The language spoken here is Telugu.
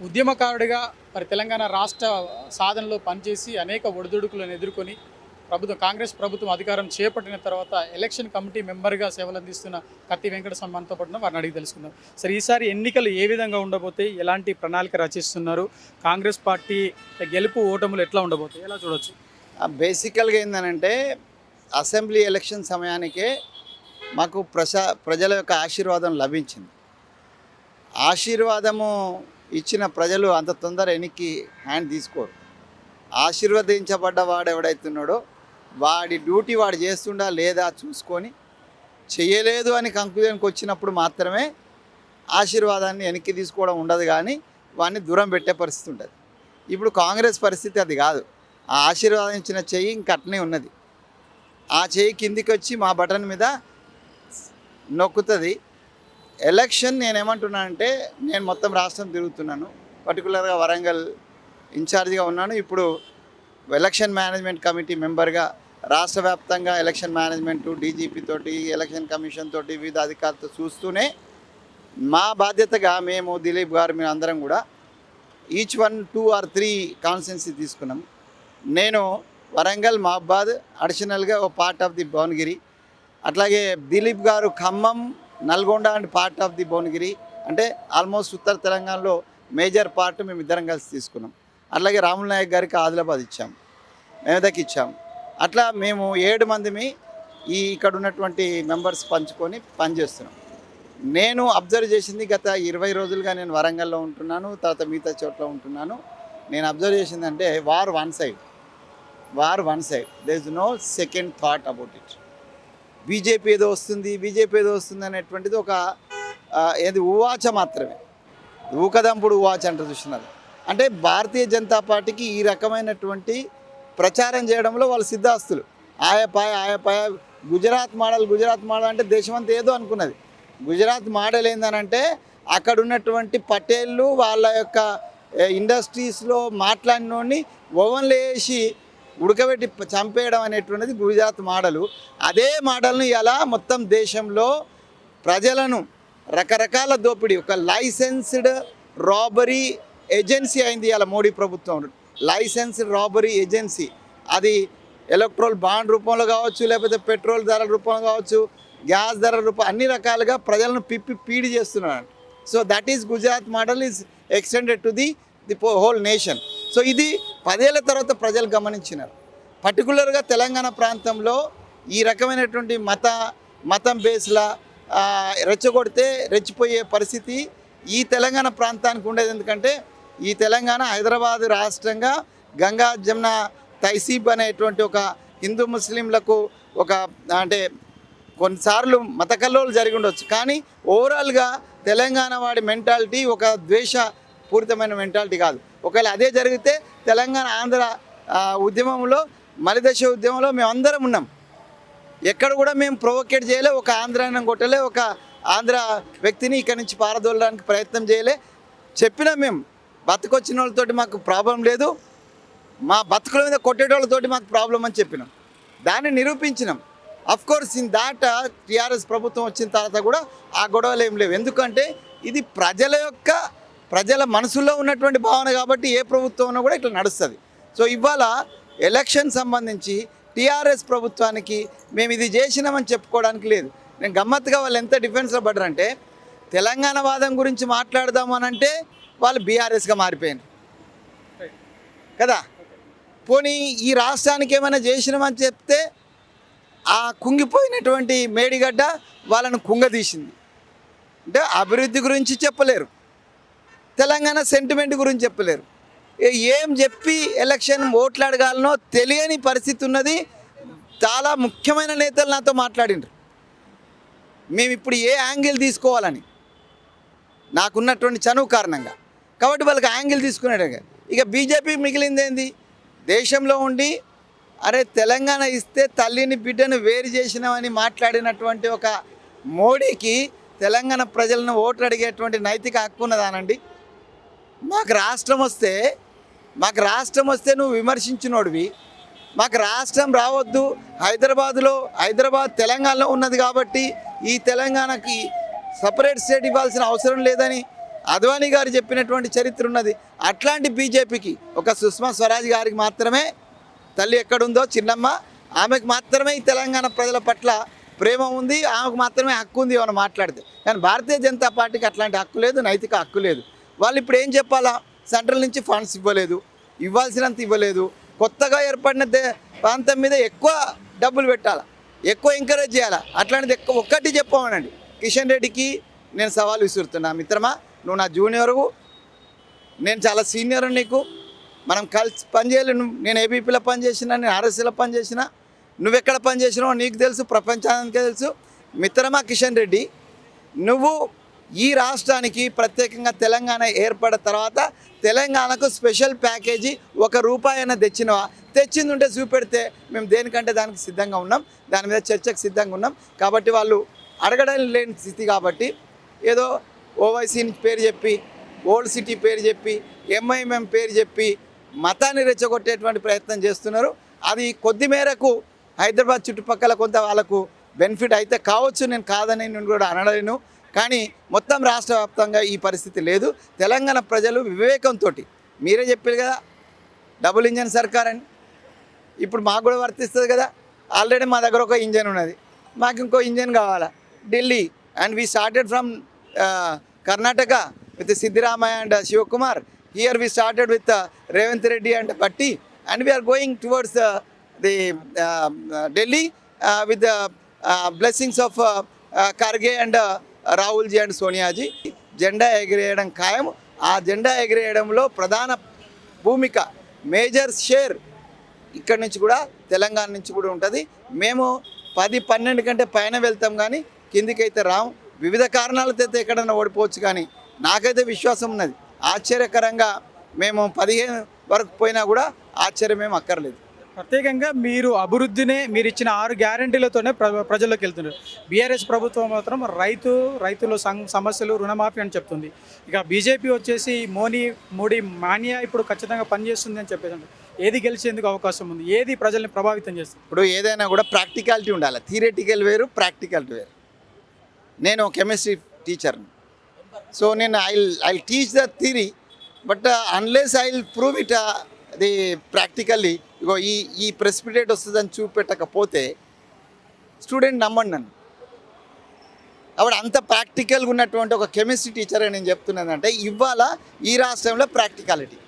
ఉద్యమకారుడిగా మరి తెలంగాణ రాష్ట్ర సాధనలో పనిచేసి అనేక ఒడిదుడుకులను ఎదుర్కొని ప్రభుత్వం కాంగ్రెస్ ప్రభుత్వం అధికారం చేపట్టిన తర్వాత ఎలక్షన్ కమిటీ మెంబర్గా సేవలు అందిస్తున్న కత్తి వెంకట సమ్మాన్తో పాటు వారిని అడిగి తెలుసుకుందాం. సరే ఈసారి ఎన్నికలు ఏ విధంగా ఉండబోతాయి ఎలాంటి ప్రణాళిక రచిస్తున్నారు? కాంగ్రెస్ పార్టీ గెలుపు ఓటములు ఎట్లా ఉండబోతాయి? ఎలా చూడొచ్చు? బేసికల్గా ఏంటంటే అసెంబ్లీ ఎలక్షన్ సమయానికే మాకు ప్రజల యొక్క ఆశీర్వాదం లభించింది. ఆశీర్వాదము ఇచ్చిన ప్రజలు అంత తొందర వెనక్కి హ్యాండ్ తీసుకోరు. ఆశీర్వదించబడ్డ వాడు ఎవడైతున్నాడో వాడి డ్యూటీ వాడు చేస్తుండా లేదా చూసుకొని చేయలేదు అని కంక్లూజన్కి వచ్చినప్పుడు మాత్రమే ఆశీర్వాదాన్ని వెనక్కి తీసుకోవడం ఉండదు కానీ వాడిని దూరం పెట్టే పరిస్థితి ఉంటుంది. ఇప్పుడు కాంగ్రెస్ పరిస్థితి అది కాదు. ఆ ఆశీర్వాదం ఇచ్చిన చెయ్యి ఇంకట్నే ఉన్నది. ఆ చెయ్యి కిందికి వచ్చి మా బటన్ మీద నొక్కుతుంది. ఎలక్షన్ నేనేమంటున్నానంటే నేను మొత్తం రాష్ట్రం తిరుగుతున్నాను. పర్టికులర్గా వరంగల్ ఇన్ఛార్జిగా ఉన్నాను. ఇప్పుడు ఎలక్షన్ మేనేజ్మెంట్ కమిటీ మెంబర్గా రాష్ట్ర వ్యాప్తంగా ఎలక్షన్ మేనేజ్మెంట్ డీజీపీ తోటి ఎలక్షన్ కమిషన్ తోటి వివిధ అధికారులతో చూస్తూనే మా బాధ్యతగా మేము దిలీప్ గారు మేము అందరం కూడా each one two or three constituency తీసుకున్నాం. నేను వరంగల్ మహబాద్ అడిషనల్గా ఒక పార్ట్ ఆఫ్ ది భువనగిరి అట్లాగే దిలీప్ గారు Khammam Nalgonda and part of the Bhuvanagiri అంటే ఆల్మోస్ట్ ఉత్తర తెలంగాణలో మేజర్ పార్ట్ మేము ఇద్దరం కలిసి తీసుకున్నాం. అట్లాగే రాముల నాయక్ గారికి ఆదిలాబాద్ ఇచ్చాం. మేమదకి ఇచ్చాం. అట్లా మేము ఏడు మందిమి ఈ ఇక్కడ ఉన్నటువంటి మెంబర్స్ పంచుకొని పనిచేస్తున్నాం. నేను అబ్జర్వ్ చేసింది గత ఇరవై రోజులుగా నేను వరంగల్లో ఉంటున్నాను తర్వాత మిగతా చోట్ల ఉంటున్నాను. నేను అబ్జర్వ్ చేసింది అంటే war one side. War one side. They is no second thought about it BJP ఏదో వస్తుంది బీజేపీ ఏదో వస్తుంది అనేటువంటిది ఒక ఏది ఉవాచ మాత్రమే. ఊకదంపుడు ఉవాచ అంటారు చూస్తున్నారు. అంటే భారతీయ జనతా పార్టీకి ఈ రకమైనటువంటి ప్రచారం చేయడంలో వాళ్ళు సిద్ధాస్తులు. ఆయపాయ ఆయపాయ గుజరాత్ మోడల్ గుజరాత్ మోడల్ అంటే దేశమంతా ఏదో అనుకున్నది. గుజరాత్ మోడల్ ఏందనంటే అక్కడ ఉన్నటువంటి పటేళ్ళు వాళ్ళ యొక్క ఇండస్ట్రీస్లో మాట్లాడినోడిని ఓవెన్లో వేసి ఉడకబెట్టి చంపేయడం అనేటువంటిది గుజరాత్ మోడలు. అదే మోడల్ను ఇలా మొత్తం దేశంలో ప్రజలను రకరకాల దోపిడీ ఒక లైసెన్స్డ్ రాబరీ ఏజెన్సీ అయింది ఇలా మోడీ ప్రభుత్వం. Licensed robbery agency. అది ఎలక్ట్రోల్ బాండ్ రూపంలో కావచ్చు లేకపోతే పెట్రోల్ ధరల రూపంలో కావచ్చు గ్యాస్ ధరల రూపం అన్ని రకాలుగా ప్రజలను పిప్పి పీడి చేస్తున్నారు so that is Gujarat model is extended to the the whole nation so ఇది పదేళ్ళ తర్వాత ప్రజలు గమనించినారు. పర్టికులర్గా తెలంగాణ ప్రాంతంలో ఈ రకమైనటువంటి మత మతం బేస్ల రెచ్చగొడితే రెచ్చిపోయే పరిస్థితి ఈ తెలంగాణ ప్రాంతానికి ఉండేది. ఎందుకంటే ఈ తెలంగాణ హైదరాబాద్ రాష్ట్రంగా గంగా జమున తైసీబ్ అనేటువంటి ఒక హిందూ ముస్లింలకు ఒక అంటే కొన్నిసార్లు మత కల్లోలు జరిగి ఉండొచ్చు. కానీ ఓవరాల్గా తెలంగాణ వాడి మెంటాలిటీ ఒక ద్వేష పూరితమైన మెంటాలిటీ కాదు. ఒకవేళ అదే జరిగితే తెలంగాణ ఆంధ్ర ఉద్యమంలో మలిదశ ఉద్యమంలో మేము అందరం ఉన్నాం. ఎక్కడ కూడా మేము ప్రొవోకేట్ చేయలే ఒక ఆంధ్రాన్ని కొట్టలే ఒక ఆంధ్ర వ్యక్తిని ఇక్కడి నుంచి పారదోలడానికి ప్రయత్నం చేయలే. చెప్పినా మేము బతుకొచ్చిన వాళ్ళతోటి మాకు ప్రాబ్లం లేదు. మా బతుకుల మీద కొట్టేటోళ్ళతోటి మాకు ప్రాబ్లం అని చెప్పినాం. దాన్ని నిరూపించినాం. Of course in that TRS ప్రభుత్వం వచ్చిన తర్వాత కూడా ఆ గొడవలు ఏం లేవు. ఎందుకంటే ఇది ప్రజల యొక్క ప్రజల మనసులో ఉన్నటువంటి భావన కాబట్టి ఏ ప్రభుత్వం ఉన్నా కూడా ఇట్లా నడుస్తుంది. సో ఇవాళ ఎలక్షన్ సంబంధించి టీఆర్ఎస్ ప్రభుత్వానికి మేము ఇది చేసినామని చెప్పుకోవడానికి లేదు. నేను గమ్మత్తుగా వాళ్ళు ఎంత డిఫెన్స్లో పడ్డారంటే తెలంగాణ వాదం గురించి మాట్లాడదామనంటే వాళ్ళు బీఆర్ఎస్గా మారిపోయారు కదా? పోనీ ఈ రాష్ట్రానికి ఏమైనా చేసినామని చెప్తే ఆ కుంగిపోయినటువంటి మేడిగడ్డ వాళ్ళను కుంగదీసింది అంటే అభివృద్ధి గురించి చెప్పలేరు. తెలంగాణ సెంటిమెంట్ గురించి చెప్పలేరు. ఏం చెప్పి ఎలక్షన్ ఓట్లు అడగాలనో తెలియని పరిస్థితి ఉన్నది. చాలా ముఖ్యమైన నేతలు నాతో మాట్లాడిండ్రు. మేము ఇప్పుడు ఏ యాంగిల్ తీసుకోవాలని? నాకున్నటువంటి చనువు కారణంగా. కాబట్టి వాళ్ళకి యాంగిల్ తీసుకున్నాడు ఇక బీజేపీ మిగిలింది ఏంది? దేశంలో ఉండి అరే తెలంగాణ ఇస్తే తల్లిని బిడ్డను వేరు చేసినామని మాట్లాడినటువంటి ఒక మోడీకి తెలంగాణ ప్రజలను ఓట్లు అడిగేటువంటి నైతిక హక్కు ఉన్నదానండి మాకు రాష్ట్రం వస్తే మాకు రాష్ట్రం వస్తే నువ్వు విమర్శించినోడివి. మాకు రాష్ట్రం రావద్దు. హైదరాబాద్లో హైదరాబాద్ తెలంగాణలో ఉన్నది కాబట్టి ఈ తెలంగాణకి సపరేట్ స్టేట్ ఇవ్వాల్సిన అవసరం లేదని అద్వానీ గారు చెప్పినటువంటి చరిత్ర ఉన్నది. అట్లాంటి బీజేపీకి ఒక సుష్మా స్వరాజ్ గారికి మాత్రమే తల్లి ఎక్కడుందో చిన్నమ్మ ఆమెకు మాత్రమే ఈ తెలంగాణ ప్రజల పట్ల ప్రేమ ఉంది ఆమెకు మాత్రమే హక్కు ఉంది ఏమైనా మాట్లాడితే. కానీ భారతీయ జనతా పార్టీకి అట్లాంటి హక్కు లేదు నైతిక హక్కు లేదు. వాళ్ళు ఇప్పుడు ఏం చెప్పాలా? సెంట్రల్ నుంచి ఫండ్స్ ఇవ్వలేదు. ఇవ్వాల్సినంత ఇవ్వలేదు. కొత్తగా ఏర్పడిన దే- ప్రాంతం మీద ఎక్కువ డబ్బులు పెట్టాలా? ఎక్కువ ఎంకరేజ్ చేయాలా? అట్లాంటిది ఎక్కువ ఒక్కటి చెప్పమనండి. కిషన్ రెడ్డికి నేను సవాల్ విసురుతున్నా. మిత్రమా నువ్వు నా జూనియరు నేను చాలా సీనియర్ నీకు. మనం కలిసి పనిచేయలేను నేను ఏబీపీలో పనిచేసిన నేను ఆర్ఎస్సీలో పనిచేసిన నువ్వెక్కడ పనిచేసినావో నీకు తెలుసు. ప్రపంచానికే తెలుసు. మిత్రమా కిషన్ రెడ్డి నువ్వు ఈ రాష్ట్రానికి ప్రత్యేకంగా తెలంగాణ ఏర్పడిన తర్వాత తెలంగాణకు స్పెషల్ ప్యాకేజీ ఒక రూపాయి అయినా తెచ్చినవా? తెచ్చింది ఉంటే చూపెడితే మేము దేనికంటే దానికి సిద్ధంగా ఉన్నాం. దాని మీద చర్చకు సిద్ధంగా ఉన్నాం. కాబట్టి వాళ్ళు అడగడం లేని స్థితి కాబట్టి ఏదో ఓవైసీని పేరు చెప్పి ఓల్డ్ సిటీ పేరు చెప్పి ఎంఐఎంఎం పేరు చెప్పి మతాన్ని రెచ్చగొట్టేటువంటి ప్రయత్నం చేస్తున్నారు. అది కొద్ది మేరకు హైదరాబాద్ చుట్టుపక్కల కొంత వాళ్ళకు బెనిఫిట్ అయితే కావచ్చు. నేను కాదని నేను కూడా అనలేను. కానీ మొత్తం రాష్ట్ర వ్యాప్తంగా ఈ పరిస్థితి లేదు. తెలంగాణ ప్రజలు వివేకంతో మీరే చెప్పారు కదా డబుల్ ఇంజన్ సర్కార్ అని. ఇప్పుడు మాకు కూడా వర్తిస్తుంది కదా ఆల్రెడీ మా దగ్గర ఒక ఇంజన్ ఉన్నది. మాకు ఇంకో ఇంజన్ కావాలా? Delhi. And we started from Karnataka with Siddaramaiah and Shivakumar. Here we started with Revanth Reddy and Patti and we are going towards the Delhi with blessings of Kharge and Rahulji and Soniaji జెండా ఎగిరేయడం ఖాయం. ఆ జెండా ఎగిరేయడంలో ప్రధాన భూమిక మేజర్ షేర్ ఇక్కడ నుంచి కూడా తెలంగాణ నుంచి కూడా ఉంటుంది. మేము పది పన్నెండు కంటే పైన వెళ్తాం కానీ కిందికైతే రాము వివిధ కారణాలతో అయితే ఎక్కడైనా ఓడిపోవచ్చు కానీ నాకైతే విశ్వాసం ఉన్నది. ఆశ్చర్యకరంగా మేము పదిహేను వరకు పోయినా కూడా ఆశ్చర్యం ఏం అక్కర్లేదు. ప్రత్యేకంగా మీరు అభివృద్ధినే మీరు ఇచ్చిన ఆరు గ్యారంటీలతోనే ప్ర ప్రజల్లోకి వెళ్తున్నారు. బీఆర్ఎస్ ప్రభుత్వం మాత్రం రైతు రైతుల సం- సమస్యలు రుణమాఫీ అని చెప్తుంది. ఇక బీజేపీ వచ్చేసి మోనీ మోడీ మాన్యా ఇప్పుడు ఖచ్చితంగా పనిచేస్తుంది అని చెప్పేసి ఏది గెలిచేందుకు అవకాశం ఉంది? ఏది ప్రజల్ని ప్రభావితం చేస్తుంది? ఇప్పుడు ఏదైనా కూడా ప్రాక్టికాలిటీ ఉండాలి. థియరటికల్ వేరు ప్రాక్టికాలిటీ వేరు. నేను కెమిస్ట్రీ టీచర్ని. సో నేను I I teach the theory but unless I will prove it అది ప్రాక్టికల్లీ ఇగో ఈ ఈ ప్రెసిపిటేట్ వస్తుందని చూపెట్టకపోతే స్టూడెంట్ నమ్మండి నన్ను. కాబట్టి అంత ప్రాక్టికల్గా ఉన్నటువంటి ఒక కెమిస్ట్రీ టీచర్ నేను చెప్తున్నానంటే ఇవాళ ఈ రాష్ట్రంలో ప్రాక్టికాలిటీ